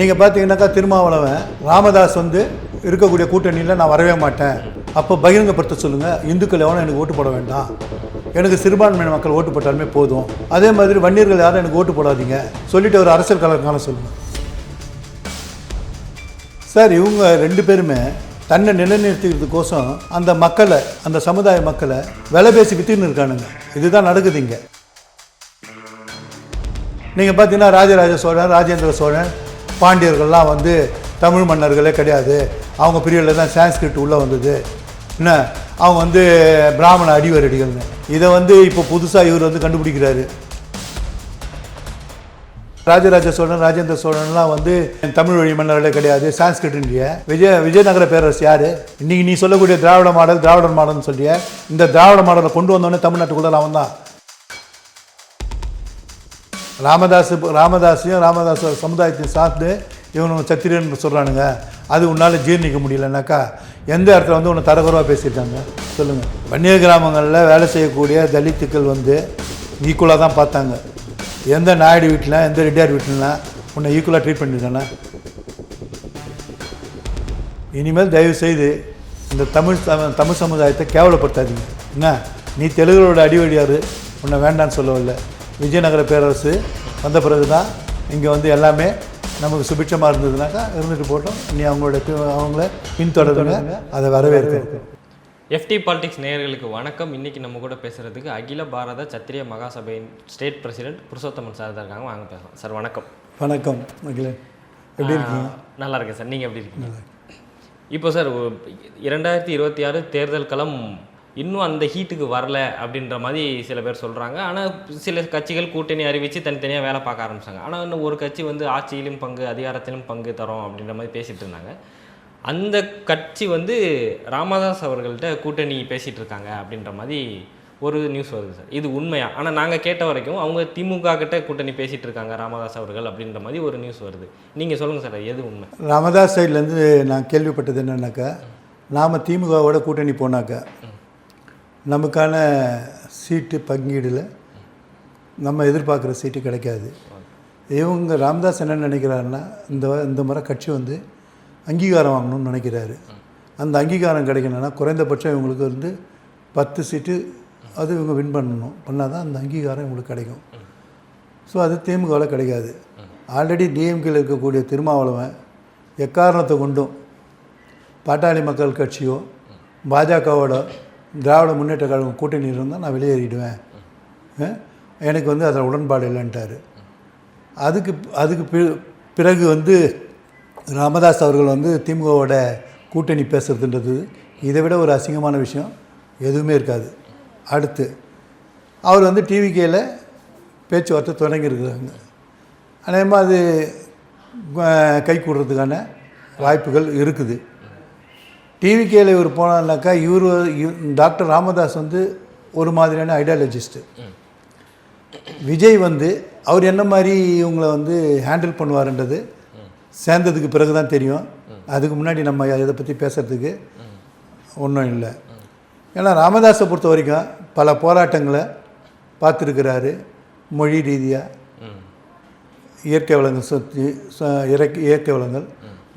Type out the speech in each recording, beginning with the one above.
நீங்கள் பார்த்தீங்கன்னாக்கா திருமாவளவன் ராமதாஸ் வந்து இருக்கக்கூடிய கூட்டணியில் நான் வரவே மாட்டேன். அப்போ பகிரங்கப்படுத்த சொல்லுங்கள் இந்துக்கள் எவனும் எனக்கு ஓட்டு போட வேண்டாம். எனக்கு சிறுபான்மையின மக்கள் ஓட்டு போட்டாலுமே போதும். அதே மாதிரி வன்னியர்கள் யாரும் எனக்கு ஓட்டு போடாதீங்க. சொல்லிட்டு ஒரு அரசியல் கலக்கான சொல்லுங்கள் சார் இவங்க ரெண்டு பேருமே தன்னை நிலைநிறுத்திக்கிறதுக்கோசம் அந்த மக்களை அந்த சமுதாய மக்களை விலை பேசி வித்துன்னு இருக்கானுங்க. இதுதான் நடக்குது இங்கே. நீங்கள் பார்த்தீங்கன்னா ராஜராஜ சோழன் ராஜேந்திர சோழன் பாண்டியர்கள்லாம் வந்து தமிழ் மன்னர்களே கிடையாது. அவங்க பீரியடில் தான் சான்ஸ்கிரிட் உள்ளே வந்தது. என்ன? அவங்க வந்து பிராமண அடிவரடிகள்னு. இதை வந்து இப்போ புதுசாக இவர் வந்து கண்டுபிடிக்கிறாரு. ராஜராஜ சோழன் ராஜேந்திர சோழன்லாம் வந்து தமிழ் வழி மன்னர்களே கிடையாது சான்ஸ்கிரிட்ன்றிய. விஜய விஜயநகர பேரரசு யார்? இன்றைக்கி நீ சொல்லக்கூடிய திராவிட மாடல் திராவிடர் மாடல்னு சொல்லிய இந்த திராவிட மாடலை கொண்டு வந்தோடனே தமிழ்நாட்டுக்குள்ளே அவன் தான் ராமதாஸ் ராமதாஸையும் ராமதாஸ் சமுதாயத்தையும் சார்ந்து இவனு சத்திரியன் சொல்கிறானுங்க அது உன்னால் ஜீர்ணிக்க முடியலனாக்கா எந்த இடத்துல வந்து உன்னை தரகுறவாக பேசியிருக்காங்க? சொல்லுங்கள் வன்னியர் கிராமங்களில் வேலை செய்யக்கூடிய தலித்துக்கள் வந்து ஈக்குவலாக தான் பார்த்தாங்க. எந்த நாயுடு வீட்டில் எந்த ரெட்டியார் வீட்டிலலாம் உன்னை ஈக்குவலாக ட்ரீட் பண்ணியிருக்கானே? இனிமேல் தயவு செய்து இந்த தமிழ் தமிழ் சமுதாயத்தை கேவலப்படுத்தாதீங்க. என்ன? நீ தெலுங்குகளோட அடிவடியார் உன்னை வேண்டான்னு சொல்லவில்லை. விஜயநகர பேரரசு வந்த பிறகு தான் இங்கே வந்து எல்லாமே நமக்கு சுபிட்சமாக இருந்ததுனாக்கா இருந்துட்டு போட்டோம். நீ அவங்களோட அவங்கள பின்தொடருங்க. அதை வரவேற்க எஃப்டி பாலிடிக்ஸ் நேயர்களுக்கு வணக்கம். இன்னைக்கு நம்ம கூட பேசுறதுக்கு அகில பாரத சத்திரிய மகாசபையின் ஸ்டேட் பிரசிடென்ட் புருஷோத்தமன் சார் தான் இருக்காங்க. வாங்க பேசலாம். சார் வணக்கம். வணக்கம் மகிழன் எப்படி இருக்கீங்க? நல்லா இருக்கேன் சார். நீங்கள் எப்படி இருக்கீங்க? இப்போ சார் இரண்டாயிரத்தி இருபத்தி ஆறு தேர்தல் களம் இன்னும் அந்த ஹீட்டுக்கு வரல அப்படின்ற மாதிரி சில பேர் சொல்கிறாங்க ஆனால் சில கட்சிகள் கூட்டணி அறிவித்து தனித்தனியாக வேலை பார்க்க ஆரம்பிச்சாங்க. ஆனால் இன்னும் ஒரு கட்சி வந்து ஆட்சியிலும் பங்கு அதிகாரத்திலும் பங்கு தரோம் அப்படின்ற மாதிரி பேசிகிட்டு இருந்தாங்க. அந்த கட்சி வந்து ராமதாஸ் அவர்கள்ட்ட கூட்டணி பேசிகிட்டு இருக்காங்க அப்படின்ற மாதிரி ஒரு நியூஸ் வருது சார். இது உண்மையா? ஆனால் நாங்கள் கேட்ட வரைக்கும் அவங்க திமுக கிட்ட கூட்டணி பேசிட்டு இருக்காங்க ராமதாஸ் அவர்கள் அப்படின்ற மாதிரி ஒரு நியூஸ் வருது. நீங்கள் சொல்லுங்கள் சார் எது உண்மை? ராமதாஸ் சைட்லேருந்து நான் கேள்விப்பட்டது என்னன்னாக்கா நாம் திமுகவோட கூட்டணி போனாக்கா நமக்கான சீட்டு பங்கீடில் நம்ம எதிர்பார்க்குற சீட்டு கிடைக்காது. இவங்க ராம்தாஸ் என்ன நினைக்கிறாருன்னா இந்த வ- இந்த முறை கட்சி வந்து அங்கீகாரம் வாங்கணும்னு நினைக்கிறாரு. அந்த அங்கீகாரம் கிடைக்கணும்னா குறைந்தபட்சம் இவங்களுக்கு வந்து பத்து சீட்டு அது இவங்க வின் பண்ணணும். பண்ணால் தான் அந்த அங்கீகாரம் இவங்களுக்கு கிடைக்கும். ஸோ அது திமுகவில் கிடைக்காது. ஆல்ரெடி டிஎம்கேல இருக்கக்கூடிய திருமாவளவன் எக்காரணத்தை கொண்டும் பாட்டாளி மக்கள் கட்சியோ பாஜகவோட திராவிட முன்னேற்ற கழகம் கூட்டணி இருந்தால் நான் வெளியேறிடுவேன். எனக்கு வந்து அதில் உடன்பாடு இல்லைன்ட்டார். அதுக்கு அதுக்கு பிறகு வந்து ராமதாஸ் அவர்கள் வந்து திமுகவோட கூட்டணி பேசுகிறதுன்றது இதை விட ஒரு அசிங்கமான விஷயம் எதுவுமே இருக்காது. அடுத்து அவர் வந்து டிவிகேயில் பேச்சுவார்த்தை தொடங்கியிருக்கிறாங்க. அநேகமாக அது கை கூடுறதுக்கான வாய்ப்புகள் இருக்குது. டிவிகேல இவர் போனார்னாக்கா இவர் டாக்டர் ராமதாஸ் வந்து ஒரு மாதிரியான ஐடியாலஜிஸ்ட்டு. விஜய் வந்து அவர் என்ன மாதிரி இவங்களை வந்து ஹேண்டில் பண்ணுவாருன்றது சேர்ந்ததுக்கு பிறகு தான் தெரியும். அதுக்கு முன்னாடி நம்ம இதை பற்றி பேசுகிறதுக்கு ஒன்றும் இல்லை. ஏன்னா ராமதாஸை பொறுத்த வரைக்கும் பல போராட்டங்களை பார்த்துருக்கிறாரு மொழி ரீதியாக இயற்கை வளங்கள் சுற்றி ச- இயற்கை இயற்கை வளங்கள்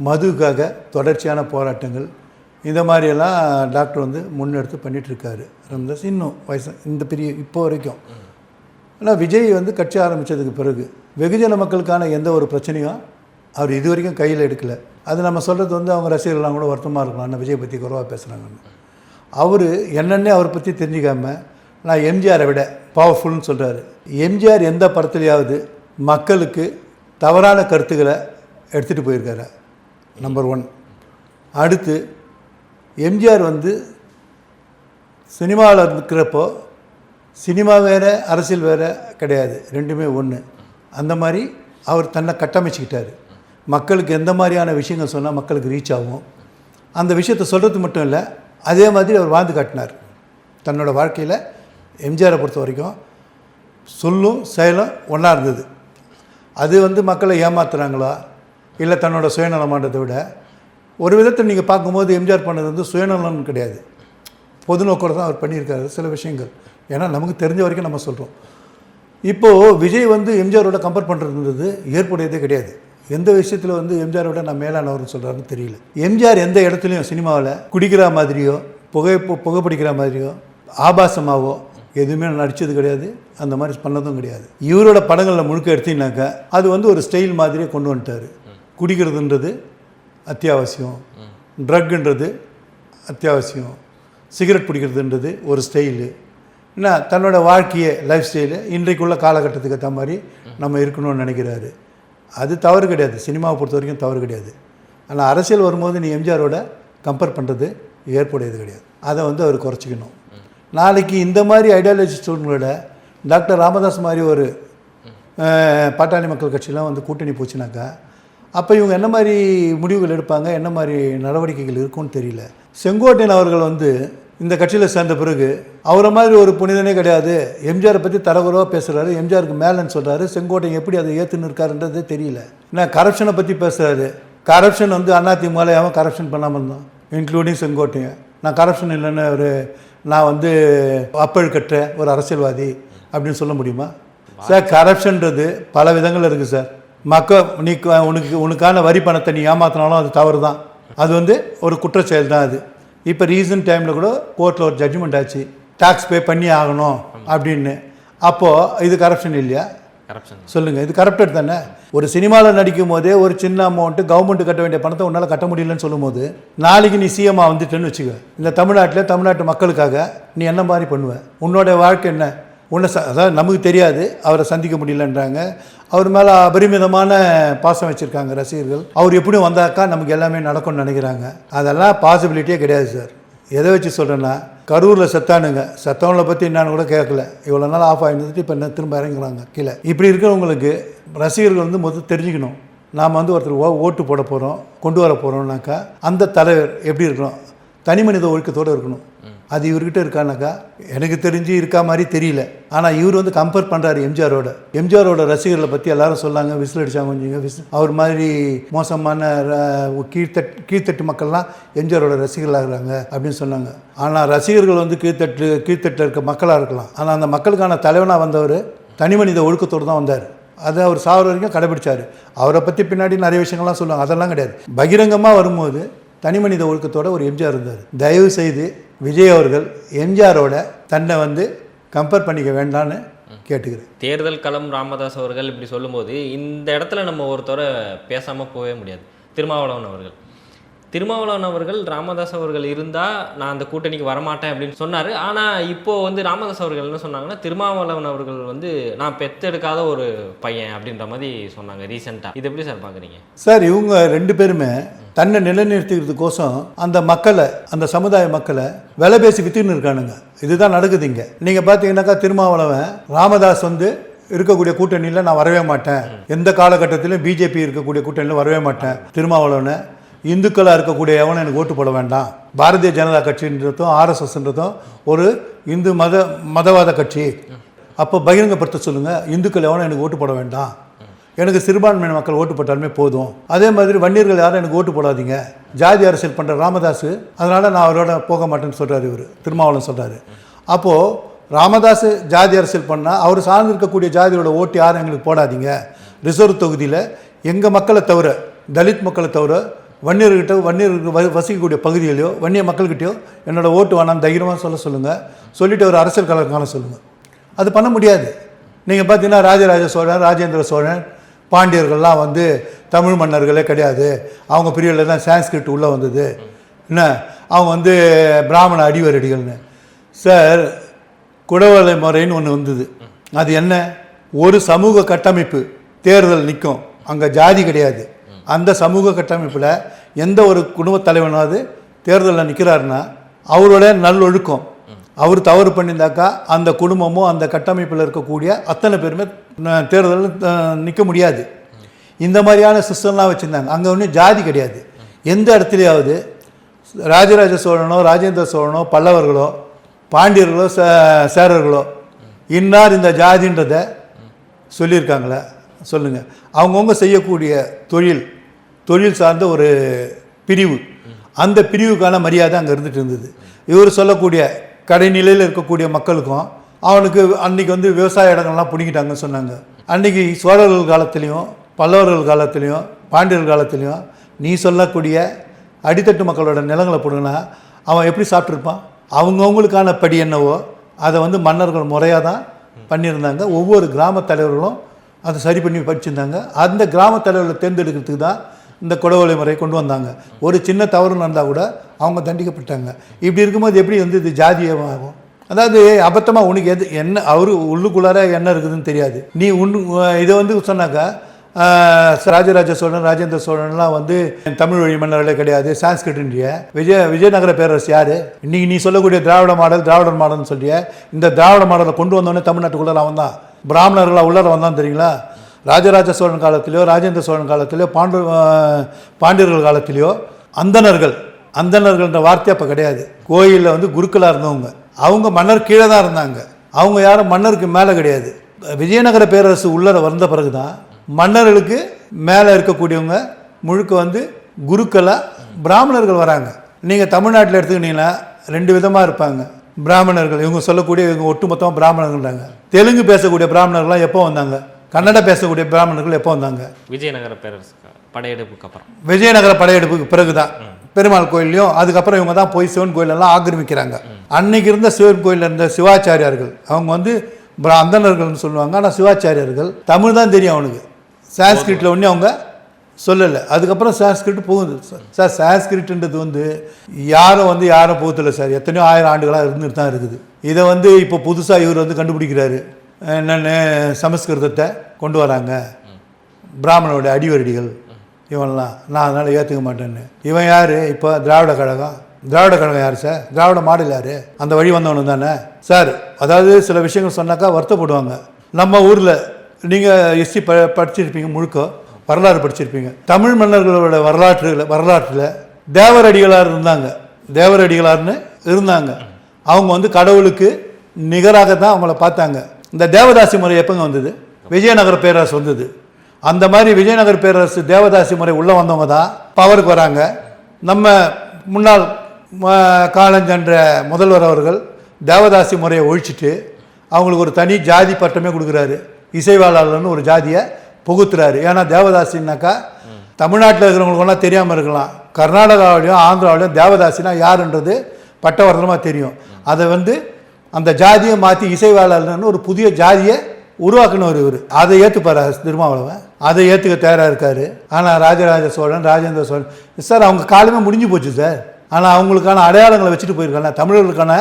மதுக்காக தொடர்ச்சியான போராட்டங்கள் இந்த மாதிரியெல்லாம் டாக்டர் வந்து முன்னெடுத்து பண்ணிகிட்ருக்காரு ராமதாஸ் இன்னும் வயசு இந்த பெரிய இப்போ வரைக்கும். ஆனால் விஜய் வந்து கட்சி ஆரம்பித்ததுக்கு பிறகு வெகுஜன மக்களுக்கான எந்த ஒரு பிரச்சனையும் அவர் இது வரைக்கும் கையில் எடுக்கலை. அது நம்ம சொல்கிறது வந்து அவங்க ரசிகர்கள்லாம் கூட வருத்தமாக இருக்கலாம். நான் விஜய் பற்றி குறவாக பேசுகிறாங்கன்னு அவர் என்னென்னே அவரை பற்றி தெரிஞ்சிக்காம நான் எம்ஜிஆரை விட பவர்ஃபுல்னு சொல்கிறாரு எம்ஜிஆர் எந்த படத்துலையாவது மக்களுக்கு தவறான கருத்துக்களை எடுத்துகிட்டு போயிருக்காரு. நம்பர் ஒன் அடுத்து எம்ஜிஆர் வந்து சினிமாவில் இருக்கிறப்போ சினிமா வேறு அரசியல் வேறு கிடையாது. ரெண்டுமே ஒன்று அந்த மாதிரி அவர் தன்னை கட்டமைச்சிக்கிட்டார். மக்களுக்கு எந்த மாதிரியான விஷயங்கள் சொன்னால் மக்களுக்கு ரீச் ஆகும். அந்த விஷயத்தை சொல்கிறது மட்டும் இல்லை அதே மாதிரி அவர் வாழ்ந்து காட்டினார். தன்னோட வாழ்க்கையில் எம்ஜிஆரை பொறுத்த வரைக்கும் சொல்லும் செயலும் ஒன்றா இருந்தது. அது வந்து மக்களை ஏமாத்துறாங்களா? இல்லை தன்னோட சுயநலமானதை விட ஒரு விதத்தில் நீங்கள் பார்க்கும்போது எம்ஜிஆர் பண்ணது வந்து சுயநலன் கிடையாது. பொது நோக்கோடு தான் அவர் பண்ணியிருக்காரு சில விஷயங்கள். ஏன்னா நமக்கு தெரிஞ்ச வரைக்கும் நம்ம சொல்கிறோம் இப்போது விஜய் வந்து எம்ஜிஆரோட கம்பேர் பண்ணுறதுன்றது ஏற்புடையதே கிடையாது. எந்த விஷயத்தில் வந்து எம்ஜிஆரோட நான் மேலானவர்னு சொல்கிறாருன்னு தெரியல. எம்ஜிஆர் எந்த இடத்துலையும் சினிமாவில் குடிக்கிற மாதிரியோ புகை பு- புகைப்பிடிக்கிற மாதிரியோ ஆபாசமாகவோ எதுவுமே நடித்தது கிடையாது. அந்த மாதிரி பண்ணதும் கிடையாது. இவரோட படங்களில் முழுக்க எடுத்தீங்கன்னாக்கா அது வந்து ஒரு ஸ்டைல் மாதிரியே கொண்டு வந்துட்டார். குடிக்கிறதுன்றது அத்தியாவசியம். ட்ரக்குன்றது அத்தியாவசியம். சிகரெட் பிடிக்கிறதுன்றது ஒரு ஸ்டைலு. என்ன? தன்னோட வாழ்க்கையை லைஃப் ஸ்டைலு இன்றைக்குள்ள காலகட்டத்துக்கு ஏற்ற மாதிரி நம்ம இருக்கணும்னு நினைக்கிறாரு. அது தவறு கிடையாது. சினிமாவை பொறுத்த வரைக்கும் தவறு கிடையாது. ஆனால் அரசியல் வரும்போது நீ எம்ஜிஆரோட கம்பேர் பண்ணுறது ஏற்புடையது கிடையாது. அதை வந்து அவர் குறைச்சிக்கணும். நாளைக்கு இந்த மாதிரி ஐடியாலஜி ஸ்டூடெண்ட்களோட டாக்டர் ராமதாஸ் மாதிரி ஒரு பாட்டாளி மக்கள் கட்சியெலாம் வந்து கூட்டணி போச்சுனாக்கா அப்போ இவங்க என்ன மாதிரி முடிவுகள் எடுப்பாங்க? என்ன மாதிரி நடவடிக்கைகள் இருக்கும்னு தெரியல. செங்கோட்டையன் அவர்கள் வந்து இந்த கட்சியில் சேர்ந்த பிறகு அவரை மாதிரி ஒரு புனிதனே கிடையாது. எம்ஜிஆரை பற்றி தரகுறவாக பேசுகிறாரு எம்ஜிஆருக்கு மேலேன்னு சொல்கிறாரு செங்கோட்டையன் எப்படி அதை ஏற்றுன்னு இருக்காருன்றதே தெரியல. என்ன கரப்ஷனை பற்றி பேசுகிறாரு கரப்ஷன் வந்து அதிமுகவில் அவன் கரப்ஷன் பண்ணாமல் இருந்தான் இன்க்ளூடிங் செங்கோட்டையன். நான் கரப்ஷன் இல்லைன்னு ஒரு நான் வந்து அப்பழுக்கற்ற ஒரு அரசியல்வாதி அப்படின்னு சொல்ல முடியுமா? சார் கரப்ஷன்றது பல விதங்கள் இருக்குது சார். மக்கள் நீ உனக்கு உனக்கான வரி பணத்தை நீ ஏமாத்தினாலும் அது தவறு தான் அது வந்து ஒரு குற்றச் செயல் தான் அது. இப்போ ரீசன்ட் டைமில் கூட கோர்ட்டில் ஒரு ஜட்ஜ்மெண்ட் ஆச்சு. டாக்ஸ் பே பண்ணி ஆகணும் அப்படின்னு. அப்போது இது கரப்ஷன் இல்லையா? கரப்ஷன் சொல்லுங்கள் இது கரப்டட் தானே? ஒரு சினிமாவில் நடிக்கும் போதே ஒரு சின்ன அமௌண்ட்டு கவர்மெண்ட் கட்ட வேண்டிய பணத்தை உன்னால் கட்ட முடியலன்னு சொல்லும்போது நாளைக்கு நீ சிஎம்மா வந்துட்டேன்னு வச்சுக்க. இந்த தமிழ்நாட்டில் தமிழ்நாட்டு மக்களுக்காக நீ என்ன மாதிரி பண்ணுவ? உன்னோட வாழ்க்கை என்ன? உன்னை ச அதாவது நமக்கு தெரியாது அவரை சந்திக்க முடியலன்றாங்க. அவர் மேலே அபரிமிதமான பாசம் வச்சுருக்காங்க ரசிகர்கள். அவர் எப்படியும் வந்தாக்கா நமக்கு எல்லாமே நடக்கும்னு நினைக்கிறாங்க. அதெல்லாம் பாசிபிலிட்டியே கிடையாது சார் எதை வச்சு சொல்கிறேன்னா கரூரில் செத்தானுங்க. செத்தவங்களை பற்றி என்னான்னு கூட கேட்கல. இவ்வளோ நாள் ஆஃப் ஆகிருந்துட்டு இப்போ என்ன திரும்ப இறங்குறாங்க கீழே. இப்படி இருக்கிறவங்களுக்கு ரசிகர்கள் வந்து முதல் தெரிஞ்சுக்கணும். நாம் வந்து ஒருத்தர் ஓ ஓட்டு போட போகிறோம் கொண்டு வர போகிறோம்னாக்கா அந்த தலைவர் எப்படி இருக்கணும்? தனி மனித ஒழுக்கத்தோடு இருக்கணும். அது இவர்கிட்ட இருக்கானாக்கா? எனக்கு தெரிஞ்சு இருக்கா மாதிரி தெரியல. ஆனால் இவர் வந்து கம்பேர் பண்ணுறாரு எம்ஜிஆரோட. எம்ஜிஆரோட ரசிகர்களை பற்றி எல்லாரும் சொன்னாங்க விசில் அடித்தாங்க கொஞ்சம். விசில் அவர் மாதிரி மோசமான ர- கீழ்த்தட் கீழ்த்தட்டு மக்கள்லாம் எம்ஜிஆரோட ரசிகர்களாகிறாங்க அப்படின்னு சொன்னாங்க. ஆனால் ரசிகர்கள் வந்து கீழ்த்தட்டு கீழ்த்தட்டில் இருக்க மக்களாக இருக்கலாம். ஆனால் அந்த மக்களுக்கான தலைவனாக வந்தவர் தனி மனித ஒழுக்கத்தோடு தான் வந்தார். அதை அவர் சாவர வரைக்கும் கடைபிடிச்சார். அவரை பற்றி பின்னாடி நிறைய விஷயங்கள்லாம் சொல்லுவாங்க. அதெல்லாம் கிடையாது. பகிரங்கமாக வரும்போது தனி மனித ஒழுக்கத்தோட ஒரு எம்ஜிஆர் இருந்தார். தயவு செய்து விஜய் அவர்கள் எம்ஜிஆரோட தன்னை வந்து கம்பேர் பண்ணிக்க வேண்டான்னு கேட்டுக்கிறேன். தேர்தல் களம் ராமதாஸ் அவர்கள் இப்படி சொல்லும்போது இந்த இடத்துல நம்ம ஒருத்தரை பேசாமல் போகவே முடியாது. திருமாவளவன் அவர்கள். திருமாவளவன் அவர்கள் ராமதாஸ் அவர்கள் இருந்தால் நான் அந்த கூட்டணிக்கு வரமாட்டேன் அப்படின்னு சொன்னார். ஆனால் இப்போ வந்து ராமதாஸ் அவர்கள் என்ன சொன்னாங்கன்னா திருமாவளவன் அவர்கள் வந்து நான் பெத்தெடுக்காத ஒரு பையன் அப்படின்ற மாதிரி சொன்னாங்க ரீசெண்டாக இது எப்படி சார் பார்க்குறீங்க சார் இவங்க ரெண்டு பேருமே தன்னை நிலைநிறுத்திக்கிறதுக்கோசம் அந்த மக்களை அந்த சமுதாய மக்களை விலை பேசி வித்துன்னு இருக்கானுங்க. இதுதான் நடக்குது இங்கே. நீங்கள் பார்த்தீங்கன்னாக்கா திருமாவளவன் ராமதாஸ் வந்து இருக்கக்கூடிய கூட்டணியில் நான் வரவே மாட்டேன். எந்த காலகட்டத்திலும் பிஜேபி இருக்கக்கூடிய கூட்டணியில் வரவே மாட்டேன். திருமாவளவனை இந்துக்களாக இருக்கக்கூடிய எவனும் எனக்கு ஓட்டு போட வேண்டாம். பாரதிய ஜனதா கட்சின்றதும் ஆர்எஸ்எஸ்ன்றதும் ஒரு இந்து மத மதவாத கட்சி. அப்போ பகிரங்கப்படுத்த சொல்லுங்கள் இந்துக்கள் எவனும் எனக்கு ஓட்டு போட வேண்டாம். எனக்கு சிறுபான்மையின மக்கள் ஓட்டு போட்டாலுமே போதும். அதே மாதிரி வன்னியர்கள் யாரும் எனக்கு ஓட்டு போடாதீங்க. ஜாதி அரசியல் பண்ணுற ராமதாஸ் அதனால் நான் அவரோட போக மாட்டேன்னு சொல்கிறார் இவர். திருமாவளவன் சொல்கிறாரு அப்போது ராமதாஸ் ஜாதி அரசியல் பண்ணால் அவர் சார்ந்து இருக்கக்கூடிய ஜாதியோட ஓட்டு யாரும் எங்களுக்கு போடாதீங்க. ரிசர்வ் தொகுதியில் எங்கள் மக்களை தவிர தலித் மக்களை தவிர வன்னியர்கிட்ட வன்னியருக்கு வ வசிக்கக்கூடிய பகுதியிலையோ வன்னிய மக்கள்கிட்டயோ என்னோட ஓட்டு வேணாம் தைரியமாக சொல்ல சொல்லுங்கள் சொல்லிட்டு ஒரு அரசியல் கலர் காண சொல்லுங்கள் அது பண்ண முடியாது. நீங்கள் பார்த்தீங்கன்னா ராஜராஜ சோழன் ராஜேந்திர சோழன் பாண்டியர்கள்லாம் வந்து தமிழ் மன்னர்களே கிடையாது. அவங்க பிரிவில் தான் சான்ஸ்கிரிட் உள்ளே வந்தது. என்ன? அவங்க வந்து பிராமண அடிவரடிகள்னு. சார் குடவலை முறைன்னு ஒன்று வந்தது. அது என்ன? ஒரு சமூக கட்டமைப்பு தேர்தல் நிற்கும் அங்கே ஜாதி கிடையாது. அந்த சமூக கட்டமைப்பில் எந்த ஒரு குடும்பத் தலைவனாவது தேர்தலில் நிற்கிறாருன்னா அவரோட நல்லொழுக்கம். அவர் தவறு பண்ணியிருந்தாக்கா அந்த குடும்பமும் அந்த கட்டமைப்பில் இருக்கக்கூடிய அத்தனை பேருமே தேர்தலில் நிற்க முடியாது. இந்த மாதிரியான சிஸ்டம்லாம் வச்சுருந்தாங்க. அங்கே ஒன்றும் ஜாதி கிடையாது. எந்த இடத்துலையாவது ராஜராஜ சோழனோ ராஜேந்திர சோழனோ பல்லவர்களோ பாண்டியர்களோ சே சேரர்களோ இன்னார் இந்த ஜாதின்றதை சொல்லியிருக்காங்களே? சொல்லுங்கள் அவங்கவுங்க செய்யக்கூடிய தொழில் தொழில் சார்ந்த ஒரு பிரிவு. அந்த பிரிவுக்கான மரியாதை அங்கே இருந்துகிட்டு இருந்தது. இவர் சொல்லக்கூடிய கடைநிலையில் இருக்கக்கூடிய மக்களுக்கும் அவனுக்கு அன்னைக்கு வந்து விவசாய இடங்கள்லாம் பிடிங்கிட்டாங்கன்னு சொன்னாங்க. அன்னைக்கு சோழர்கள் காலத்துலேயும் பல்லவர்கள் காலத்துலேயும் பாண்டியர்கள் காலத்துலேயும் நீ சொல்லக்கூடிய அடித்தட்டு மக்களோட நிலங்களை போடுங்கன்னா அவன் எப்படி சாப்பிட்ருப்பான் அவங்கவுங்களுக்கான படி என்னவோ அதை வந்து மன்னர்கள் முறையாக தான் பண்ணியிருந்தாங்க. ஒவ்வொரு கிராம தலைவர்களும் அதை சரி பண்ணி படிச்சிருந்தாங்க அந்த கிராம தலைவர்களை தேர்ந்தெடுக்கிறதுக்கு தான் இந்த கொடவோலை முறை கொண்டு வந்தாங்க. ஒரு சின்ன தவறு நடந்தால் கூட அவங்க தண்டிக்கப்பட்டாங்க. இப்படி இருக்கும்போது எப்படி வந்து இது ஜாதியமாகும் அதாவது அபத்தமாக உனக்கு எது என்ன அவரு உள்ளுக்குள்ளார என்ன இருக்குதுன்னு தெரியாது. நீ உன் இதை வந்து சொன்னாக்கா ராஜராஜ சோழன் ராஜேந்திர சோழன்லாம் வந்து தமிழ் வழி மன்னர்களே கிடையாது சான்ஸ்கிரிட்ன்றிய. விஜய விஜயநகர பேரரசு யார்? இன்றைக்கி நீ சொல்லக்கூடிய திராவிட மாடல் திராவிடர் மாடல்னு சொல்லிய இந்த திராவிட மாடலை கொண்டு வந்தோடனே தமிழ்நாட்டுக்குள்ளார அவன் தான் பிராமணர்களாக உள்ளார வந்தான் தெரியுங்களா? ராஜராஜ சோழன் காலத்திலையோ ராஜேந்திர சோழன் காலத்திலையோ பாண்டு பாண்டியர்கள் காலத்திலையோ அந்தணர்கள் அந்தணர்கள்ன்ற வார்த்தை அப்போ கிடையாது. கோயிலில் வந்து குருக்களாக இருந்தவங்க. அவங்க மன்னர் கீழே தான் இருந்தாங்க. அவங்க யாரும் மன்னருக்கு மேலே கிடையாது. விஜயநகர பேரரசு உள்ளர வந்த பிறகு தான் மன்னர்களுக்கு மேலே இருக்கக்கூடியவங்க முழுக்க வந்து குருக்களாக பிராமணர்கள் வராங்க. நீங்கள் தமிழ்நாட்டில் எடுத்துக்கிட்டீங்கன்னா ரெண்டு விதமாக இருப்பாங்க. பிராமணர்கள் இவங்க சொல்லக்கூடிய இவங்க ஒட்டுமொத்தமாக பிராமணர்கள்ன்றாங்க. தெலுங்கு பேசக்கூடிய பிராமணர்கள்லாம் எப்போ வந்தாங்க? கன்னட பேசக்கூடிய பிராமணர்கள் எப்போ வந்தாங்க? விஜயநகர பேரரசு படையெடுப்புக்கு அப்புறம். விஜயநகர படையெடுப்புக்கு பிறகுதான். பெருமாள் கோயில்லையும் அதுக்கப்புறம் இவங்க தான் போய் சிவன் கோயிலெல்லாம் ஆக்கிரமிக்கிறாங்க. அன்னைக்கு இருந்த சிவன் கோயிலில் இருந்த சிவாச்சாரியார்கள் அவங்க வந்து அந்தணர்கள்னு சொல்லுவாங்க ஆனால் சிவாச்சாரியார்கள் தமிழ் தான் தெரியும் அவனுக்கு. சான்ஸ்கிரிட்டில் ஒன்றும் அவங்க சொல்லலை. அதுக்கப்புறம் சான்ஸ்கிரிட் போகுது சார் சான்ஸ்கிரிட்ன்றது வந்து யாரும் வந்து யாரும் போகத்தில்லை சார். எத்தனையோ ஆயிரம் ஆண்டுகளாக இருந்துட்டு தான் இருக்குது. இதை வந்து இப்போ புதுசாக இவர் வந்து கண்டுபிடிக்கிறாரு. என்னென்னு சமஸ்கிருதத்தை கொண்டு வராங்க. பிராமணோட அடிவரடிகள். இவன்லாம் நான் அதனால் ஏற்றுக்க மாட்டேன்னு. இவன் யார்? இப்போ திராவிட கழகம். திராவிட கழகம் யார் சார் திராவிட மாடல் யார்? அந்த வழி வந்தவனு தானே? சார் அதாவது சில விஷயங்கள் சொன்னாக்கா வருத்தப்படுவாங்க. நம்ம ஊரில் நீங்கள் எஸ்சி ப படிச்சிருப்பீங்க முழுக்க வரலாறு படிச்சிருப்பீங்க. தமிழ் மன்னர்களோட வரலாற்றுகளை வரலாற்றில் தேவரடிகளார் இருந்தாங்க. தேவரடிகளார்னு இருந்தாங்க. அவங்க வந்து கடவுளுக்கு நிகராக தான் அவங்கள பார்த்தாங்க. இந்த தேவதாசி முறை எப்போங்க வந்தது? விஜயநகர பேரரசு வந்தது. அந்த மாதிரி விஜயநகர் பேரரசு தேவதாசி முறை உள்ளே வந்தவங்க தான் பவருக்கு வராங்க. நம்ம முன்னாள் ம- காலஞ்சென்ற முதல்வர் அவர்கள் தேவதாசி முறையை ஒழிச்சிட்டு அவங்களுக்கு ஒரு தனி ஜாதி பட்டமே கொடுக்குறாரு. இசைவாளர்னு ஒரு ஜாதியை புகுத்துறாரு. ஏன்னா தேவதாசின்னாக்கா தமிழ்நாட்டில் இருக்கிறவங்களுக்கெல்லாம் தெரியாமல் இருக்கலாம். கர்நாடகாவிலையும் ஆந்திராவிலையும் தேவதாசினா யாருன்றது பட்டவர்த்தனமாக தெரியும். அதை வந்து அந்த ஜாதியை மாற்றி இசைவாளர்னு ஒரு புதிய ஜாதியை உருவாக்குனவர் இவர். அதை ஏற்றுப்பார் திருமாவளவன். அதை ஏற்றுக்க தயாராக இருக்கார். ஆனால் ராஜராஜ சோழன் ராஜேந்திர சோழன் சார் அவங்க காலமே முடிஞ்சு போச்சு சார். ஆனால் அவங்களுக்கான அடையாளங்களை வச்சுட்டு போயிருக்காங்க. தமிழர்களுக்கான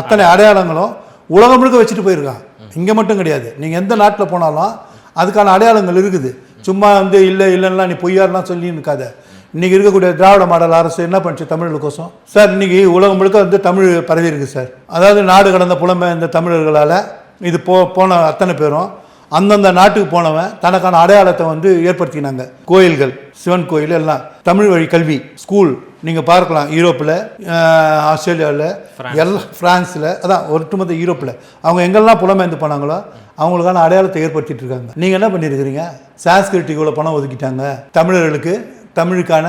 அத்தனை அடையாளங்களும் உலகம் முழுக்க வச்சுட்டு போயிருக்கான் இங்கே மட்டும் கிடையாது. நீங்கள் எந்த நாட்டில் போனாலும் அதுக்கான அடையாளங்கள் இருக்குது. சும்மா வந்து இல்லை இல்லைன்னா நீ பொய்யாரெலாம் சொல்லி இருக்காத இன்றைக்கி இருக்கக்கூடிய திராவிட மாடல் அரசு என்ன பண்ணுச்சு தமிழர்களுக்கோசம்? சார் இன்னைக்கு உலகம் முழுக்க வந்து தமிழ் பரவி இருக்கு சார். அதாவது நாடு கடந்த புலம்பெயர்ந்த தமிழர்களால் இது போ போன அத்தனை பேரும் அந்தந்த நாட்டுக்கு போனவன் தனக்கான அடையாளத்தை வந்து ஏற்படுத்தினாங்க. கோயில்கள் சிவன் கோயில் எல்லாம். தமிழ் வழி கல்வி ஸ்கூல் நீங்கள் பார்க்கலாம் யூரோப்பில் ஆஸ்திரேலியாவில் எல்லாம் ஃப்ரான்ஸில் அதான் ஒட்டுமொத்த யூரோப்பில் அவங்க எங்கெல்லாம் புலம்பெயர்ந்து போனாங்களோ அவங்களுக்கான அடையாளத்தை ஏற்படுத்திட்டு இருக்காங்க. நீங்கள் என்ன பண்ணியிருக்கிறீங்க சான்ஸ்கிரிட்டுக்கு இவ்வளோ பணம் ஒதுக்கிட்டாங்க. தமிழர்களுக்கு தமிழுக்கான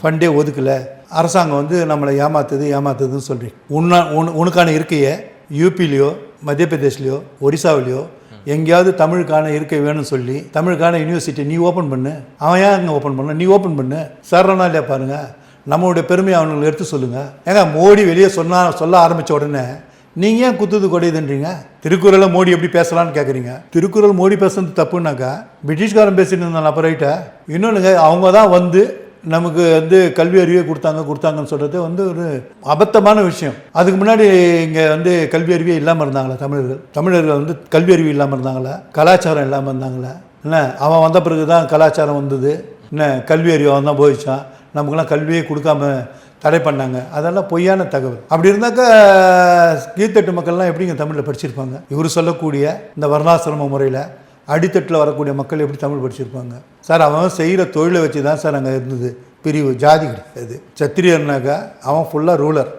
ஃபண்டே ஒதுக்கலை. அரசாங்கம் வந்து நம்மளை ஏமாத்துது ஏமாத்துதுன்னு சொல்கிறீங்க உன்ன உன் உனக்கான இருக்கையை யூபிலேயோ மத்திய பிரதேஷ்லேயோ ஒரிசாவிலையோ எங்கேயாவது தமிழுக்கான இருக்கை வேணும்னு சொல்லி தமிழுக்கான யூனிவர்சிட்டி நீ ஓப்பன் பண்ணு. அவன் ஏன் அங்கே ஓப்பன் பண்ண நீ ஓப்பன் பண்ணு. சரணா இல்லையா பாருங்க. நம்மளுடைய பெருமையை அவங்களுக்கு எடுத்து சொல்லுங்க. ஏங்க மோடி வெளியே சொன்னா சொல்ல ஆரம்பித்த உடனே நீங்கள் ஏன் குத்துது கொடையுதுன்றீங்க திருக்குறளை மோடி எப்படி பேசலாம்னு கேட்குறீங்க திருக்குறள் மோடி பேசுறது தப்புனாக்கா பிரிட்டிஷ்காரன் பேசிட்டு இருந்தான் அப்புறம் ரைட்டா இன்னொன்றுங்க அவங்க தான் வந்து நமக்கு வந்து கல்வி அறிவே கொடுத்தாங்க கொடுத்தாங்கன்னு சொல்கிறது வந்து ஒரு அபத்தமான விஷயம். அதுக்கு முன்னாடி இங்கே வந்து கல்வி அறிவே இல்லாமல் இருந்தாங்களா தமிழர்கள். தமிழர்கள் வந்து கல்வி அறிவு இல்லாமல் இருந்தாங்களா கலாச்சாரம் இல்லாமல் இருந்தாங்களா. என்ன அவன் வந்த பிறகு தான் கலாச்சாரம் வந்தது. என்ன கல்வி அறிவு அவன் தான் போயிடுச்சான் நமக்கெல்லாம் கல்வியே கொடுக்காம தடை பண்ணாங்க. அதெல்லாம் பொய்யான தகவல். அப்படி இருந்தாக்கா கீழ்த்தட்டு மக்கள்லாம் எப்படிங்க தமிழில் படிச்சிருப்பாங்க? இவர் சொல்லக்கூடிய இந்த வர்ணாசிரம முறையில் அடித்தட்டில் வரக்கூடிய மக்கள் எப்படி தமிழ் படிச்சிருப்பாங்க? சார் அவன் செய்கிற தொழிலை வச்சு தான் சார் அங்கே இருந்தது. பிரிவு ஜாதி கிடையாது. சத்திரியர்னாக்கா அவன் ஃபுல்லாக ரூலர்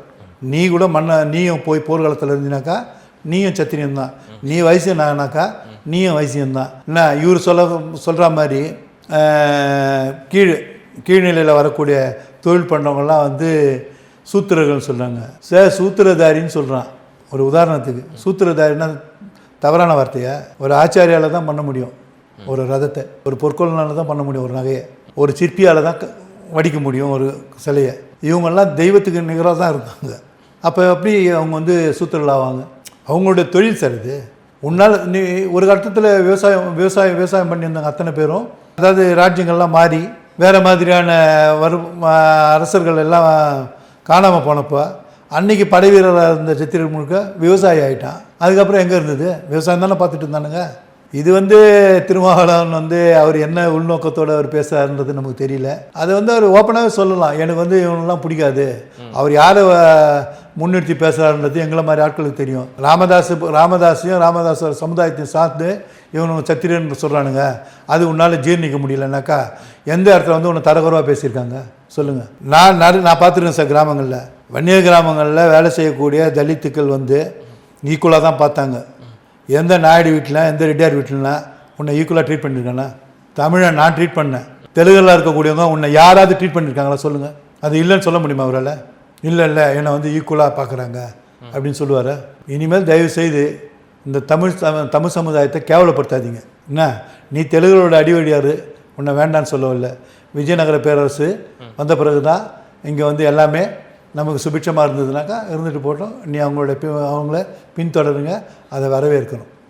நீ கூட மன்ன நீயும் போய் போர்க்காலத்தில் இருந்தினாக்கா நீயும் சத்திரியன் தான். நீ வயசுனாக்கா நீயும் வைசியம்தான் என்ன இவர் சொல்ல சொல்கிற மாதிரி கீழ் கீழ்நிலையில் வரக்கூடிய தொழில் பண்ணுறவங்கலாம் வந்து சூத்திரர்கள்னு சொல்கிறாங்க சார் சூத்திரதாரின்னு சொல்கிறான் ஒரு உதாரணத்துக்கு. சூத்திரதாரின்னா தவறான வார்த்தையை? ஒரு ஆச்சாரியால் தான் பண்ண முடியும். ஒரு ரதத்தை. ஒரு பொற்கொள்ளனால தான் பண்ண முடியும் ஒரு நகையை. ஒரு சிற்பியால் தான் க- வடிக்க முடியும் ஒரு சிலையை. இவங்கெல்லாம் தெய்வத்துக்கு நிகராக தான் இருந்தாங்க அப்போ எப்படி அவங்க வந்து சூத்திரல் ஆவாங்க? அவங்களுடைய தொழில் சார் இது. உன்னால் நீ ஒரு கட்டத்தில் விவசாயம் விவசாயம் விவசாயம் பண்ணியிருந்தாங்க அத்தனை பேரும் அதாவது ராஜ்யங்கள்லாம் மாறி வேறு மாதிரியான வரு அரசர்கள் எல்லாம் காணாமல் போனப்போ அன்னைக்கு படை வீரராக இருந்த சித்திரன் முழுக்க விவசாயி ஆயிட்டான். அதுக்கப்புறம் எங்கே இருந்தது? விவசாயம் தானே பார்த்துட்டு இருந்தானுங்க? இது வந்து திருமாவளவன் வந்து அவர் என்ன உள்நோக்கத்தோடு அவர் பேசுறாருன்றது நமக்கு தெரியல. அது வந்து அவர் ஓப்பனாகவே சொல்லலாம். எனக்கு வந்து இவனெல்லாம் பிடிக்காது. அவர் யாரை முன்னிறுத்தி பேசுகிறாருன்றது எங்களை மாதிரி ஆட்களுக்கு தெரியும். ராமதாஸ் ராமதாஸையும் ராமதாஸ் சமுதாயத்தையும் சார்ந்து இவனு சத்திரியன் சொல்கிறானுங்க அது உன்னால் ஜீர்ணிக்க முடியலனாக்கா எந்த இடத்துல வந்து உன்னை தரகுறவாக பேசியிருக்காங்க? சொல்லுங்கள் நான் நான் பார்த்துருக்கேன் சார் கிராமங்களில். வன்னியர் கிராமங்களில் வேலை செய்யக்கூடிய தலித்துக்கள் வந்து ஈக்குவலாக தான் பார்த்தாங்க. எந்த நாயுடு வீட்டில் எந்த ரெட்டியார் வீட்டிலலாம் உன்னை ஈக்குவலாக ட்ரீட் பண்ணியிருக்கானா தமிழை நான் ட்ரீட் பண்ணேன். தெலுங்கில் இருக்கக்கூடியவங்க உன்னை யாராவது ட்ரீட் பண்ணியிருக்காங்களா சொல்லுங்கள் அது இல்லைன்னு சொல்ல முடியுமா அவரால்? இல்லை இல்லை என்னை வந்து ஈக்குவலாக பார்க்குறாங்க அப்படின்னு சொல்லுவார். இனிமேல் தயவு செய்து இந்த தமிழ் தமிழ் சமுதாயத்தை கேவலப்படுத்தாதீங்க. என்ன? நீ தெலுங்குகளோட அடிவடியார் உன்னை வேண்டான்னு சொல்லவில்லை. விஜயநகர பேரரசு வந்த பிறகு தான் இங்கே வந்து எல்லாமே நமக்கு சுபிட்சமாக இருந்ததுனாக்கா இருந்துட்டு போட்டோம். நீ அவங்களோட பி- அவங்கள பின்தொடருங்க. அதை வரவேற்கணும்.